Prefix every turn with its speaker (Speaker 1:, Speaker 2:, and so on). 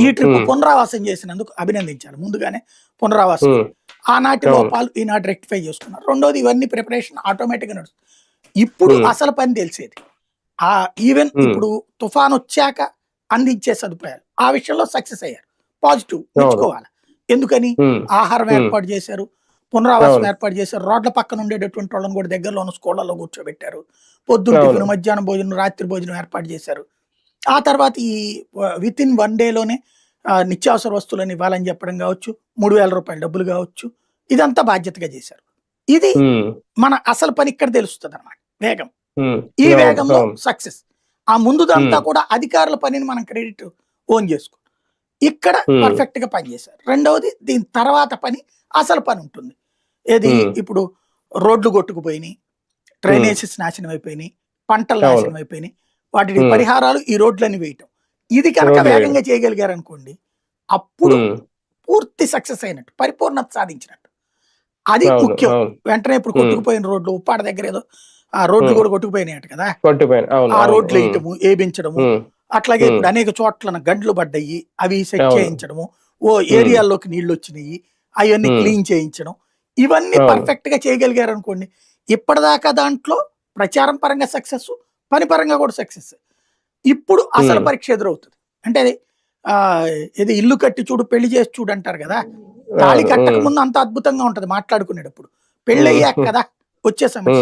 Speaker 1: ఈ ట్రిప్ పునరావాసం చేసినందుకు అభినందించారు ముందుగానే పునరావాసం. ఆనాటి. లోపాలు ఈనాటి రెక్టిఫై చేసుకున్నారు. రెండోది ఇవన్నీ ప్రిపరేషన్ ఆటోమేటిక్గా నడుస్తుంది. ఇప్పుడు. అసలు పని తెలిసేది. ఆ ఈవెన్. ఇప్పుడు తుఫాన్ వచ్చాక అందించే సదుపాయాలు. ఆ విషయంలో సక్సెస్ అయ్యారు. పాజిటివ్ మెచ్చుకోవాలి. ఎందుకని? ఆహారం. ఏర్పాటు చేశారు. పునరావాసం. ఏర్పాటు చేశారు. రోడ్ల పక్కన ఉండేటటువంటి వాళ్ళని కూడా దగ్గరలో ఉన్న స్కూళ్ళలో కూర్చోబెట్టారు. పొద్దున్న. టిఫిన్ మధ్యాహ్నం భోజనం రాత్రి భోజనం ఏర్పాటు చేశారు. ఆ తర్వాత ఈ విత్ ఇన్ వన్ డేలోనే నిత్యావసర వస్తువులను ఇవ్వాలని చెప్పడం కావచ్చు మూడు వేల రూపాయల డబ్బులు కావచ్చు ఇదంతా బాధ్యతగా చేశారు ఇది మన అసలు పని ఇక్కడ తెలుస్తుంది అనమాట వేగం ఈ వేగంలో. సక్సెస్ ఆ ముందుదంతా. కూడా అధికారుల పనిని మనం క్రెడిట్ ఓన్ చేసుకో ఇక్కడ. పర్ఫెక్ట్గా పనిచేశారు రెండవది దీని తర్వాత పని అసలు పని ఉంటుంది ఏది. ఇప్పుడు రోడ్లు కొట్టుకుపోయినాయి డ్రైనేజెస్ నాశనం అయిపోయినాయి పంటలు. నాశనం అయిపోయినాయి
Speaker 2: Hmm.
Speaker 1: పరిహారాలు ఈ రోడ్లని వేయటం ఇది కనుక వేగంగా చేయగలిగారు అనుకోండి అప్పుడు పూర్తి సక్సెస్ అయినట్టు పరిపూర్ణత సాధించినట్టు అది ముఖ్యం. వెంటనే ఇప్పుడు. కొట్టుకుపోయిన రోడ్లు ఉప్పాడ దగ్గర ఏదో ఆ రోడ్లు. కూడా కొట్టుకుపోయినాయట కదా ఆ రోడ్లు వేయటము ఏబించడము అట్లాగే. ఇప్పుడు అనేక చోట్ల గండ్లు పడ్డాయి అవి సెట్. చేయించడము ఓ ఏరియాల్లోకి నీళ్ళు వచ్చినాయి అవన్నీ. క్లీన్ చేయించడం ఇవన్నీ. పర్ఫెక్ట్గా చేయగలిగారు అనుకోండి ఇప్పటిదాకా దాంట్లో ప్రచారం పరంగా సక్సెస్ పని పరంగా కూడా సక్సెస్ ఇప్పుడు అసలు. పరీక్ష ఎదురవుతుంది. అంటే అది, ఆ ఇది ఇల్లు కట్టి చూడు పెళ్ళి చేసి చూడు అంటారు కదా. తాళి కట్టక ముందు అంత అద్భుతంగా ఉంటది మాట్లాడుకునేటప్పుడు. పెళ్ళి. అయ్యాక కదా వచ్చే సమస్య.